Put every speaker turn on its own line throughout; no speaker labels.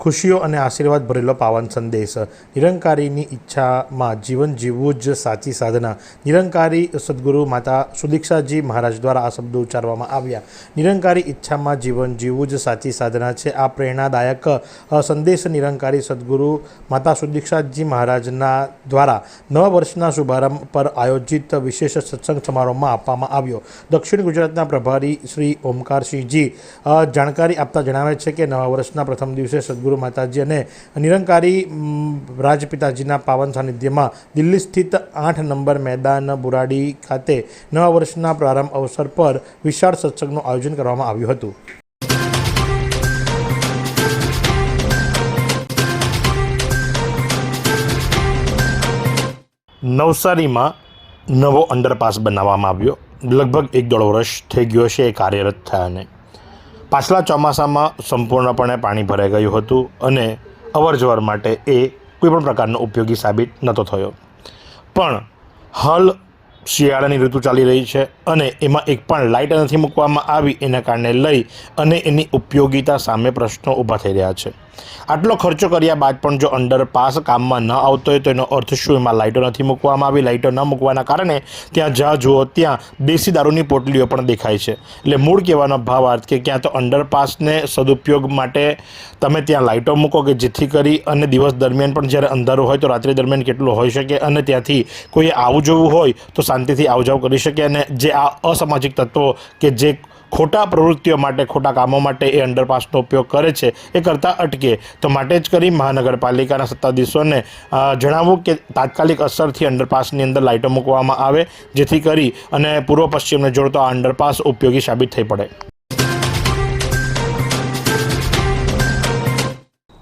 ખુશીઓ અને આશીર્વાદ ભરેલો પાવન સંદેશ. નિરંકારીની ઈચ્છામાં જીવન જીવવું જ સાચી સાધના. નિરંકારી સદગુરુ માતા સુદીક્ષાજી મહારાજ દ્વારા આ શબ્દો ઉચ્ચારવામાં આવ્યા. નિરંકારી ઈચ્છામાં જીવન જીવવું જ સાચી સાધના છે. આ પ્રેરણાદાયક સંદેશ નિરંકારી સદગુરુ માતા સુદીક્ષાજી મહારાજના દ્વારા નવા વર્ષના શુભારંભ પર આયોજિત વિશેષ સત્સંગ સમારોહમાં આપવામાં આવ્યો. દક્ષિણ ગુજરાતના પ્રભારી શ્રી ઓમકારસિંહજી જાણકારી આપતા જણાવે છે કે નવા વર્ષના પ્રથમ દિવસે સદગુરુ માતાજી અને નિરંકારી રાજપિતાજીના પાવન સાનિધ્યમાં દિલ્હી સ્થિત આઠ નંબર મેદાન બુરાડી ખાતે નવા વર્ષના પ્રારંભ અવસર પર વિશાળ સત્સંગનું આયોજન કરવામાં આવ્યું હતું. નવસારીમાં નવો અંડરપાસ બનાવવામાં આવ્યો. લગભગ એક દોઢ વર્ષ થઈ ગયો છે એ કાર્યરત થયાને. પાછલા ચોમાસામાં સંપૂર્ણપણે પાણી ભરાઈ ગયું હતું અને અવરજવર માટે એ કોઈપણ પ્રકારનો ઉપયોગી સાબિત નહોતો થયો. પણ હાલ શિયાળાની ઋતુ ચાલી રહી છે અને એમાં એક પણ લાઇટ નથી મૂકવામાં આવી એના કારણે લઈ અને એની ઉપયોગિતા સામે પ્રશ્નો ઊભા થઈ રહ્યા છે. આટલો ખર્ચો કર્યા બાદ પણ જો અંડરપાસ કામમાં ન આવતો હોય તો એનો અર્થ શું? એમાં લાઇટો નથી મૂકવામાં આવી. લાઇટો ન મૂકવાના કારણે ત્યાં જ્યાં જુઓ, ત્યાં દેશી દારૂની પોટલીઓ પણ દેખાય છે. એટલે મૂળ કહેવાનો ભાવ અર્થ કે ક્યાં તો અંડરપાસને સદુપયોગ માટે તમે ત્યાં લાઇટો મૂકો કે જેથી કરી અને દિવસ દરમિયાન પણ જ્યારે અંધારું હોય તો રાત્રિ દરમિયાન કેટલું હોઈ શકે અને ત્યાંથી કોઈ આવું જવું હોય તો શાંતિથી આવજાવ કરી શકે અને જે આ અસામાજિક તત્વો કે જે ખોટા પ્રવૃત્તિઓ માટે, ખોટા કામો માટે એ અંડરપાસનો ઉપયોગ કરે છે, એ કરતાં અટકે. તો માટે જ કરી મહાનગરપાલિકાના સત્તાધીશોને જણાવવું કે તાત્કાલિક અસરથી અંડરપાસની અંદર લાઇટો મૂકવામાં આવે, જેથી કરી અને પૂર્વ પશ્ચિમને જોડતો આ અંડરપાસ ઉપયોગી સાબિત થઈ પડે.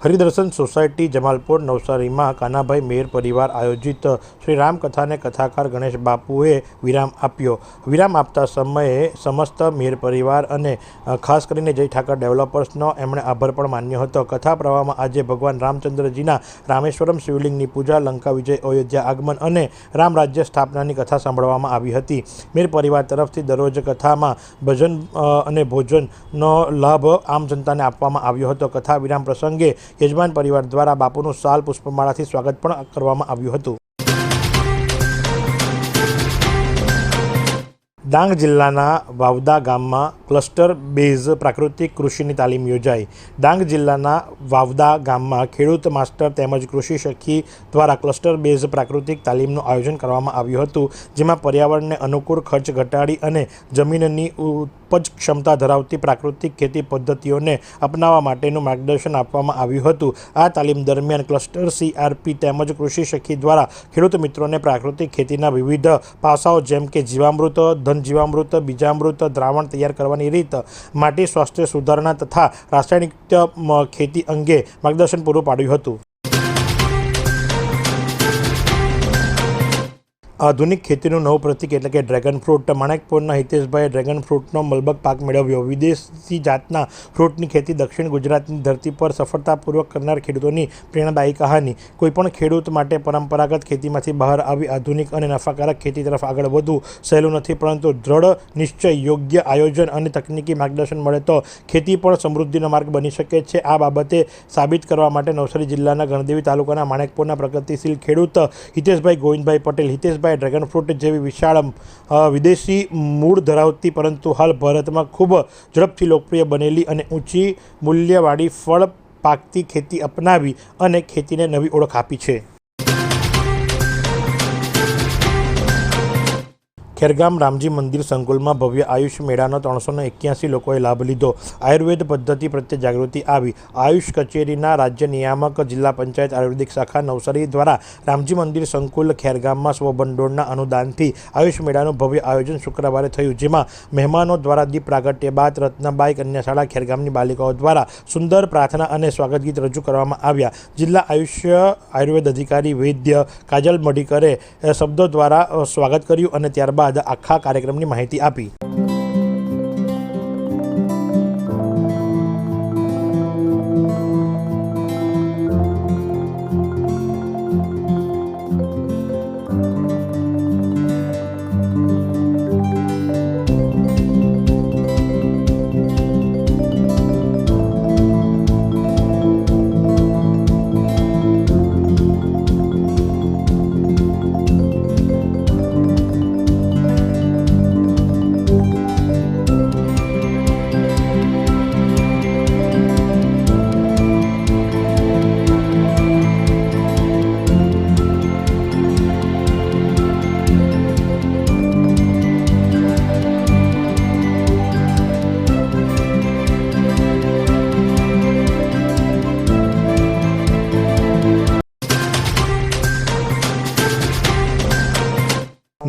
હરિદર્શન સોસાયટી જમાલપુર નવસારીમાં કાનાભાઈ મેર પરિવાર આયોજિત શ્રી રામકથાને કથાકાર ગણેશ બાપુએ વિરામ આપ્યો. વિરામ આપતા સમયે સમસ્ત મેર પરિવાર અને ખાસ કરીને જય ઠાકર ડેવલપર્સનો એમણે આભાર પણ માન્યો હતો. કથા પ્રવાહમાં આજે ભગવાન રામચંદ્રજીના રામેશ્વરમ શિવલિંગની પૂજા, લંકા વિજય, અયોધ્યા આગમન અને રામ રાજ્ય સ્થાપનાની કથા સાંભળવામાં આવી હતી. મેર પરિવાર તરફથી દરરોજ કથામાં ભજન અને ભોજનનો લાભ આમ જનતાને આપવામાં આવ્યો હતો. કથા વિરામ પ્રસંગે યજમાન પરિવાર દ્વારા બાપુનું સાલ પુષ્પમાળાથી સ્વાગત પણ કરવામાં આવ્યું હતું. ડાંગ જિલ્લાના વાવદા ગામમાં ક્લસ્ટર બેઝ પ્રાકૃતિક કૃષિની તાલીમ યોજાઈ. ડાંગ જિલ્લાના વાવદા ગામમાં ખેડૂત માસ્ટર તેમજ કૃષિ સખી દ્વારા ક્લસ્ટર બેઝ પ્રાકૃતિક તાલીમનું આયોજન કરવામાં આવ્યું હતું, જેમાં પર્યાવરણને અનુકૂળ ખર્ચ ઘટાડી અને જમીનની ઉપજ ક્ષમતા ધરાવતી પ્રાકૃતિક ખેતી પદ્ધતિઓને અપનાવવા માટેનું માર્ગદર્શન આપવામાં આવ્યું હતું. આ તાલીમ દરમિયાન ક્લસ્ટર સીઆરપી તેમજ કૃષિ સખી દ્વારા ખેડૂત મિત્રોને પ્રાકૃતિક ખેતીના વિવિધ પાસાઓ જેમ કે જીવામૃત ધન જીવામૃત, બીજામૃત, દ્રાવણ તૈયાર કરવાની રીત માટી સ્વાસ્થ્ય સુધારણા તથા રાસાયણિક ખેતી અંગે માર્ગદર્શન પૂરું પાડ્યું હતું. આધુનિક ખેતીનું નવું પ્રતિક એટલે કે ડ્રેગન ફ્રૂટ માણેકપુરના હિતેશભાઈએ ડ્રેગન ફ્રૂટનો મલબક પાક મેળવ્યો. વિદેશી જાતના ફ્રૂટની ખેતી દક્ષિણ ગુજરાતની ધરતી પર સફળતાપૂર્વક કરનાર ખેડૂતોની પ્રેરણાદાયી કહાની. કોઈપણ ખેડૂત માટે પરંપરાગત ખેતીમાંથી બહાર આવી આધુનિક અને નફાકારક ખેતી તરફ આગળ વધવું સહેલું નથી, પરંતુ દ્રઢ, નિશ્ચય, યોગ્ય આયોજન અને તકનીકી માર્ગદર્શન મળે તો ખેતી પણ સમૃદ્ધિનો માર્ગ બની શકે છે. આ બાબતે સાબિત કરવા માટે નવસારી જિલ્લાના ગણદેવી તાલુકાના માણેકપુરના પ્રગતિશીલ ખેડૂત હિતેશભાઈ ગોવિંદભાઈ પટેલ. હિતેશભાઈ ડ્રેગન ફ્રૂટ જેવી વિશાળ વિદેશી મૂળ ધરાવતી પરંતુ હાલ ભારતમાં ખૂબ ઝડપથી લોકપ્રિય બનેલી અને ઊંચી મૂલ્યવાળી ફળ પાકતી ખેતી અપનાવી અને ખેતીને નવી ઓળખ આપી છે. ખેરગામ રામજી મંદિર સંકુલમાં ભવ્ય આયુષ મેળાનો ત્રણસોને એક્યાસી લોકોએ લાભ લીધો. આયુર્વેદ પદ્ધતિ પ્રત્યે જાગૃતિ આવી. આયુષ કચેરીના રાજ્ય નિયામક જિલ્લા પંચાયત આયુર્વેદિક શાખા નવસારી દ્વારા રામજી મંદિર સંકુલ ખેરગામમાં સ્વભંડોળના અનુદાનથી આયુષ મેળાનું ભવ્ય આયોજન શુક્રવારે થયું, જેમાં મહેમાનો દ્વારા દીપ પ્રાગટ્ય બાદ રત્નાબાઈ કન્યાશાળા ખેરગામની બાલિકાઓ દ્વારા સુંદર પ્રાર્થના અને સ્વાગત ગીત રજૂ કરવામાં આવ્યા. જિલ્લા આયુષ્ય આયુર્વેદ અધિકારી વૈદ્ય કાજલ મઢીકરે શબ્દો દ્વારા સ્વાગત કર્યું અને ત્યારબાદ આખા કાર્યક્રમની માહિતી આપી.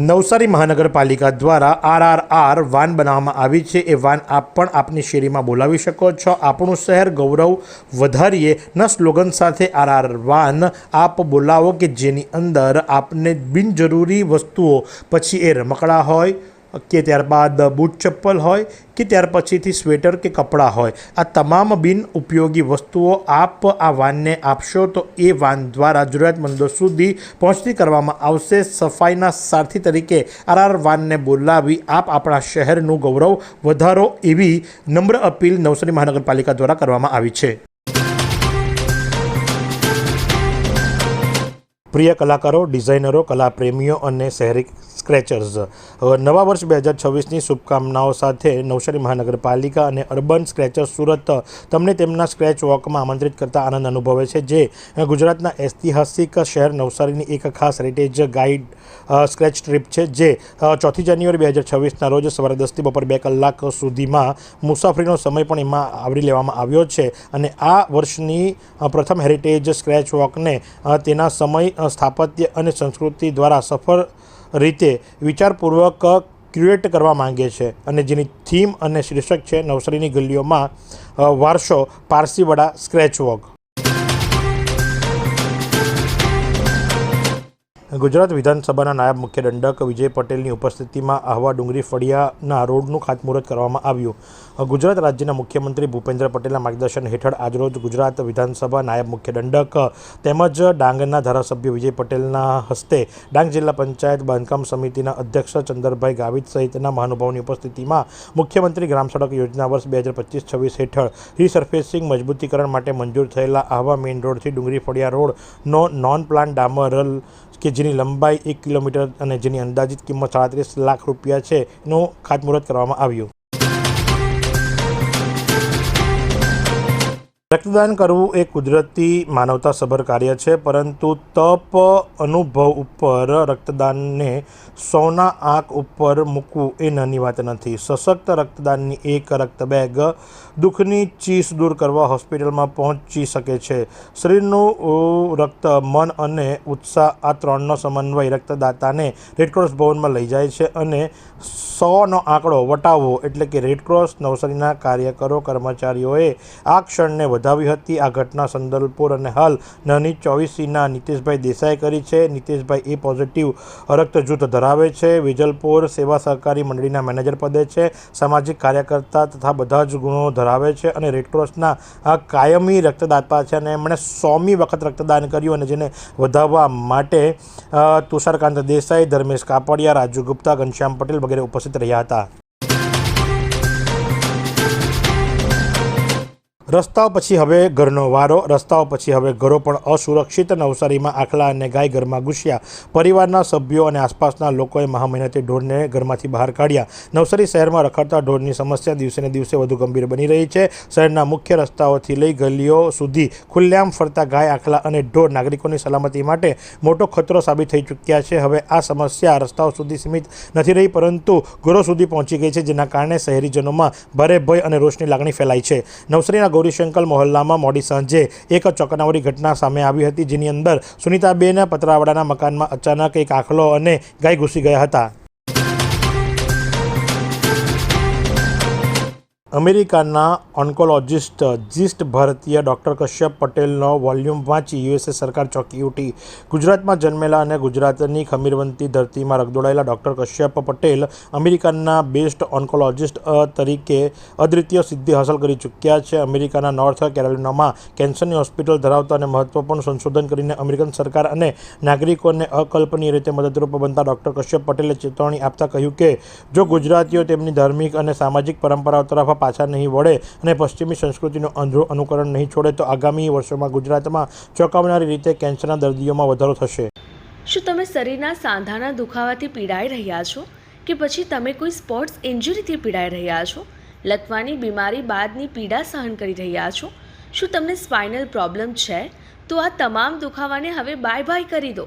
નવસારી મહાનગરપાલિકા દ્વારા આરઆરઆર વાન બનાવવામાં આવી છે. એ વાન આપ પણ આપની શેરીમાં બોલાવી શકો છો. આપણું શહેર ગૌરવ વધારીએ ના સ્લોગન સાથે આરઆર વાન આપ બોલાવો કે જેની અંદર આપને બિનજરૂરી વસ્તુઓ, પછી એ રમકડા હોય કે ત્યારબાદ બૂટ ચપ્પલ હોય કે ત્યાર પછીથી સ્વેટર કે કપડાં હોય. આ તમામ બિન ઉપયોગી વસ્તુઓ આપ આ વાનને આપશો તો એ વાન દ્વારા જરૂરિયાતમંદો સુધી પહોંચતી કરવામાં આવશે. સફાઈના સારથી તરીકે આરઆર વાનને બોલાવી આપ આપણા શહેરનું ગૌરવ વધારો એવી નમ્ર અપીલ નવસારી મહાનગરપાલિકા દ્વારા કરવામાં આવી છે. પ્રિય કલાકારો, ડિઝાઇનરો, કલાપ્રેમીઓ અને શહેરી સ્ક્રેચર્સ નવા વર્ષ બે હજાર છવ્વીસની શુભકામનાઓ સાથે નવસારી મહાનગરપાલિકા અને અર્બન સ્ક્રેચર્સ સુરત તમને તેમના સ્ક્રેચ વોકમાં આમંત્રિત કરતા આનંદ અનુભવે છે, જે ગુજરાતના ઐતિહાસિક શહેર નવસારીની એક ખાસ હેરિટેજ ગાઈડ સ્ક્રેચ ટ્રીપ છે, જે ચોથી જાન્યુઆરી બે હજાર છવ્વીસના રોજ સવારે દસથી બપોર બે કલાક સુધીમાં મુસાફરીનો સમય પણ એમાં આવરી લેવામાં આવ્યો છે અને આ વર્ષની પ્રથમ હેરિટેજ સ્ક્રેચ વોકને તેના સમય સ્થાપત્ય અને સંસ્કૃતિ દ્વારા સફળ રીતે વિચારપૂર્વક ક્રિએટ કરવા માંગે છે અને જેની થીમ અને શીર્ષક છે નવસારીની ગલીઓમાં વારસો પારસીવાડા સ્ક્રેચ વોક. ગુજરાત વિધાનસભાના નાયબ મુખ્ય દંડક વિજય પટેલની ઉપસ્થિતિમાં આહવા ડુંગરી ફળિયાના રોડનું ખાતમુહૂર્ત કરવામાં આવ્યું. ગુજરાત રાજ્યના મુખ્યમંત્રી ભૂપેન્દ્ર પટેલના માર્ગદર્શન હેઠળ આજરોજ ગુજરાત વિધાનસભા નાયબ મુખ્ય દંડક તેમજ ડાંગના ધારાસભ્ય વિજય પટેલના હસ્તે ડાંગ જિલ્લા પંચાયત બાંધકામ સમિતિના અધ્યક્ષ ચંદરભાઈ ગાવિત સહિતના મહાનુભાવોની ઉપસ્થિતિમાં મુખ્યમંત્રી ગ્રામ સડક યોજના વર્ષ બે હજાર પચીસ છવ્વીસ હેઠળ રીસર્ફેસિંગ મજબૂતીકરણ માટે મંજૂર થયેલા આહવા મેઇન રોડથી ડુંગરી ફળિયા રોડનો નોન પ્લાન ડામરલ કે જેની લંબાઈ એક કિલોમીટર અને જેની અંદાજિત કિંમત સાડત્રીસ લાખ રૂપિયા છે, એનું ખાતમુહૂર્ત કરવામાં આવ્યું. રક્તદાન કરવું એ કુદરતી માનવતાસભર કાર્ય છે, પરંતુ તપ અનુભવ ઉપર રક્તદાનને સૌના આંખ ઉપર મૂકવું એ નાની વાત નથી. સશક્ત રક્તદાનની એક રક્ત બેગ દુઃખની ચીસ દૂર કરવા હોસ્પિટલમાં પહોંચી શકે છે. શરીરનું રક્ત, મન અને ઉત્સાહ આ ત્રણનો સમન્વય રક્તદાતાને રેડક્રોસ ભવનમાં લઈ જાય છે અને સોનો આંકડો વટાવવો એટલે કે રેડક્રોસ નવસારીના કાર્યકરો, કર્મચારીઓએ આ ક્ષણને વધાવી હતી. આ ઘટના સંદલપુર અને હાલ નાની ચોવીસીના નીતિશભાઈ દેસાઈ કરી છે. નીતિશભાઈ એ પોઝિટિવ રક્ત જૂથ ધરાવે છે. વિજલપુર સેવા સહકારી મંડળીના મેનેજર પદે છે. સામાજિક કાર્યકર્તા તથા બધા જ ગુણો ધરાવે છે અને રેડક્રોસના કાયમી રક્તદાતા છે અને એમણે સોમી વખત રક્તદાન કર્યું અને જેને વધારવા માટે તુષારકાંત દેસાઈ, ધર્મેશ કાપડિયા, રાજુ ગુપ્તા, ઘનશ્યામ પટેલ વગેરે ઉપસ્થિત રહ્યા હતા. રસ્તાઓ પછી હવે ઘરનો વારો, રસ્તાઓ પછી હવે ઘરો પણ અસુરક્ષિત. નવસારીમાં આખલા અને ગાય ઘરમાં ઘૂસ્યા. પરિવારના સભ્યો અને આસપાસના લોકોએ મહા ઢોરને ઘરમાંથી બહાર કાઢ્યા. નવસારી શહેરમાં રખડતા ઢોરની સમસ્યા દિવસે ને દિવસે વધુ ગંભીર બની રહી છે. શહેરના મુખ્ય રસ્તાઓથી લઈ ગલીઓ સુધી ખુલ્લેઆમ ફરતા ગાય, આખલા અને ઢોર નાગરિકોની સલામતી માટે મોટો ખતરો સાબિત થઈ ચૂક્યા છે. હવે આ સમસ્યા રસ્તાઓ સુધી સીમિત નથી રહી, પરંતુ ઘરો સુધી પહોંચી ગઈ છે, જેના કારણે શહેરીજનોમાં ભારે ભય અને રોષની લાગણી ફેલાઈ છે. નવસારીના ગૌરીશંકર મોહલ્લામાં મોડી સાંજે એક ચોંકાવનારી ઘટના સામે આવી હતી, જેની અંદર સુનિતાબેન પતરાવાડાના મકાનમાં અચાનક એક આખલો અને ગાય ઘૂસી ગયા હતા. અમેરિકાના ઓન્કોલોજિસ્ટ જીસ્ટ ભારતીય ડૉક્ટર કશ્યપ પટેલનો વોલ્યુમ વાંચી યુએસએ સરકાર ચોંકી ઉઠી. ગુજરાતમાં જન્મેલા અને ગુજરાતની ખમીરવંતી ધરતીમાં રગદોડાયેલા ડૉક્ટર કશ્યપ પટેલ અમેરિકાના બેસ્ટ ઓન્કોલોજિસ્ટ તરીકે અદ્વિતીય સિદ્ધિ હાંસલ કરી ચૂક્યા છે. અમેરિકાના નોર્થ કેરોલિનામાં કેન્સરની હોસ્પિટલ ધરાવતા અને મહત્વપૂર્ણ સંશોધન કરીને અમેરિકન સરકાર અને નાગરિકોને અકલ્પનીય રીતે મદદરૂપ બનતા ડૉક્ટર કશ્યપ પટેલે ચેતવણી આપતા કહ્યું કે, જો ગુજરાતીઓ તેમની ધાર્મિક અને સામાજિક પરંપરાઓ તરફ પાછા નહીં વળે અને પશ્ચિમી સંસ્કૃતિનું અંધળું અનુકરણ નહીં છોડે, તો આગામી વર્ષોમાં ગુજરાતમાં ચોંકાવનારી રીતે કેન્સરના દર્દીઓમાં વધારો થશે.
શું તમે શરીરના સાંધાના દુખાવાથી પીડાઈ રહ્યા છો? કે પછી તમે કોઈ સ્પોર્ટ્સ ઇન્જરીથી પીડાઈ રહ્યા છો? લકવાની બીમારી બાદની પીડા સહન કરી રહ્યા છો? શું તમને સ્પાઇનલ પ્રોબ્લેમ છે? તો આ તમામ દુખાવાને હવે બાય બાય કરી દો.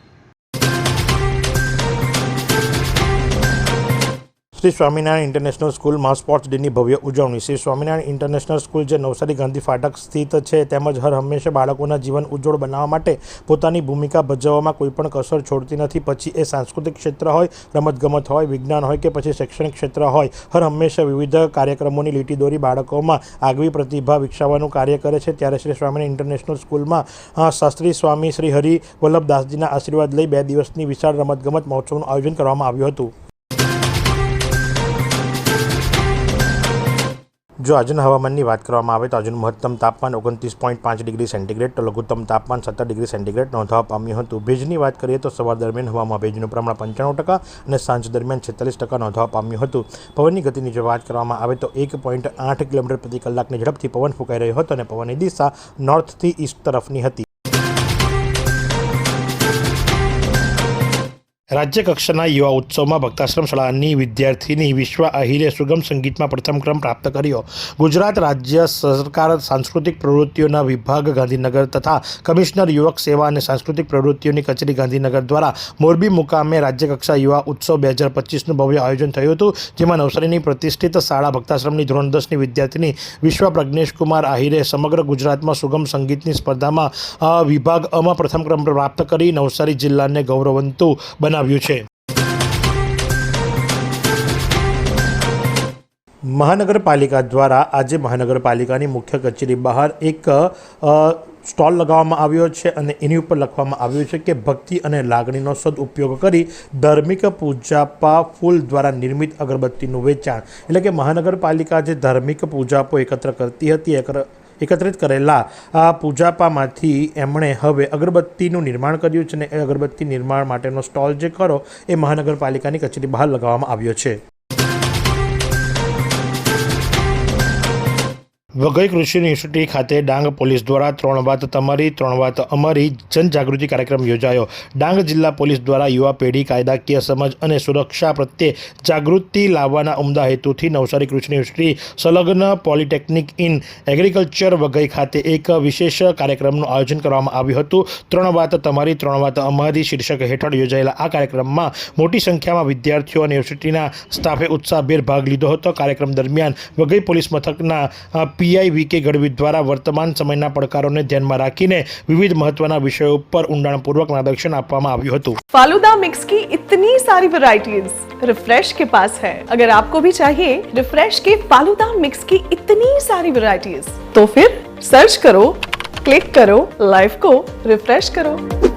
શ્રી સ્વામિનારાયણ ઇન્ટરનેશનલ સ્કૂલમાં સ્પોર્ટ્સ ડેની ભવ્ય ઉજવણી. શ્રી સ્વામિનારાયણ ઇન્ટરનેશનલ સ્કૂલ જે નવસારી ગાંધી ફાટક સ્થિત છે, તેમજ હર હંમેશા બાળકોના જીવન ઉજ્જવળ બનાવવા માટે પોતાની ભૂમિકા ભજવવામાં કોઈ પણ કસર છોડતી નથી. પછી એ સાંસ્કૃતિક ક્ષેત્ર હોય, રમતગમત હોય, વિજ્ઞાન હોય કે પછી શૈક્ષણિક ક્ષેત્ર હોય, હર હંમેશા વિવિધ કાર્યક્રમોની લીટી દોરી બાળકોમાં આગવી પ્રતિભા વિકસાવવાનું કાર્ય કરે છે. ત્યારે શ્રી સ્વામિનારાયણ ઇન્ટરનેશનલ સ્કૂલમાં શાસ્ત્રી સ્વામી શ્રી હરિ વલ્લભદાસજીના આશીર્વાદ લઈ બે દિવસની વિશાળ રમતગમત મહોત્સવનું આયોજન કરવામાં આવ્યું હતું. જો આજના હવામાનની વાત કરવામાં આવે તો આજનું મહત્તમ તાપમાન ઓગણત્રીસ પોઈન્ટ પાંચ ડિગ્રી સેન્ટીગ્રેડ તો લઘુત્તમ તાપમાન સત્તર ડિગ્રી સેન્ટીગ્રેડ નોંધવા પામ્યું હતું. ભેજની વાત કરીએ તો સવાર દરમિયાન હવામાં ભેજનું પ્રમાણ પંચાણું ટકા અને સાંજ દરમિયાન છેતાલીસ ટકા નોંધવા પામ્યું હતું. પવનની ગતિની જો વાત કરવામાં આવે તો એક પોઈન્ટ આઠ કિલોમીટર પ્રતિ કલાકની ઝડપથી પવન ફૂંકાઈ રહ્યો હતો અને પવનની દિશા નોર્થથી ઈસ્ટ તરફની હતી. રાજ્ય કક્ષાના યુવા ઉત્સવમાં ભક્તાશ્રમ શાળાની વિદ્યાર્થીની વિશ્વ આહિરે સુગમ સંગીતમાં પ્રથમ ક્રમ પ્રાપ્ત કર્યો. ગુજરાત રાજ્ય સરકાર સાંસ્કૃતિક પ્રવૃત્તિઓના વિભાગ ગાંધીનગર તથા કમિશનર યુવક સેવા અને સાંસ્કૃતિક પ્રવૃત્તિઓની કચેરી ગાંધીનગર દ્વારા મોરબી મુકામે રાજ્યકક્ષા યુવા ઉત્સવ બે હજાર પચીસનું ભવ્ય આયોજન થયું હતું, જેમાં નવસારીની પ્રતિષ્ઠિત શાળા ભક્તાશ્રમની ધોરણ દસની વિદ્યાર્થીની વિશ્વ પ્રજ્ઞેશકુમાર આહિરે સમગ્ર ગુજરાતમાં સુગમ સંગીતની સ્પર્ધામાં વિભાગ અમાં પ્રથમ ક્રમ પ્રાપ્ત કરી નવસારી જિલ્લાને ગૌરવંતુ બનાવ્યું. છે. મહાનગરપાલિકા દ્વારા આજે મહાનગરપાલિકાની મુખ્ય કચેરી બહાર એક સ્ટોલ લગાવવામાં આવ્યો છે અને એની ઉપર લખવામાં આવ્યું છે કે ભક્તિ અને લાગણીનો સદઉપયોગ કરી ધાર્મિક પૂજાપા ફૂલ દ્વારા નિર્મિત અગરબત્તીનું વેચાણ. એટલે કે મહાનગરપાલિકા જે ધાર્મિક પૂજાપો એકત્ર કરતી હતી એકત્રિત કરેલા આ પૂજાપામાંથી એમણે હવે અગરબત્તીનું નિર્માણ કર્યું છે અને એ અગરબત્તી નિર્માણ માટેનો સ્ટોલ જે ખરો એ મહાનગરપાલિકાની કચેરી બહાર લગાવવામાં આવ્યો છે. વઘઈ કૃષિ યુનિવર્સિટી ખાતે ડાંગ પોલીસ દ્વારા ત્રણ વાત તમારી, ત્રણ વાત અમારી, જનજાગૃતિ કાર્યક્રમ યોજાયો. ડાંગ જિલ્લા પોલીસ દ્વારા યુવા પેઢી, કાયદાકીય સમજ અને સુરક્ષા પ્રત્યે જાગૃતિ લાવવાના ઉમદા હેતુથી નવસારી કૃષિ યુનિવર્સિટી સંલગ્ન પોલિટેકનિક ઇન એગ્રીકલ્ચર વઘઈ ખાતે એક વિશેષ કાર્યક્રમનું આયોજન કરવામાં આવ્યું હતું. ત્રણ વાત તમારી, ત્રણ વાત અમારી શીર્ષક હેઠળ યોજાયેલા આ કાર્યક્રમમાં મોટી સંખ્યામાં વિદ્યાર્થીઓ અને યુનિવર્સિટીના સ્ટાફે ઉત્સાહભેર ભાગ લીધો હતો. કાર્યક્રમ દરમિયાન વઘઈ પોલીસ મથકના પીઆઈ વી કે ગઢવી દ્વારા વર્તમાન સમયના પડકારોને ધ્યાનમાં રાખીને વિવિધ મહત્વના વિષયો ઉપર ઊંડાણપૂર્વક માર્ગદર્શન આપવામાં આવ્યું હતું
फालूदा मिक्स की इतनी सारी वैरायटीज रिफ्रेश के पास है अगर आपको भी चाहिए रिफ्रेश के फालूदा मिक्स की इतनी सारी वैरायटीज तो फिर सर्च करो क्लिक करो लाइफ को रिफ्रेश करो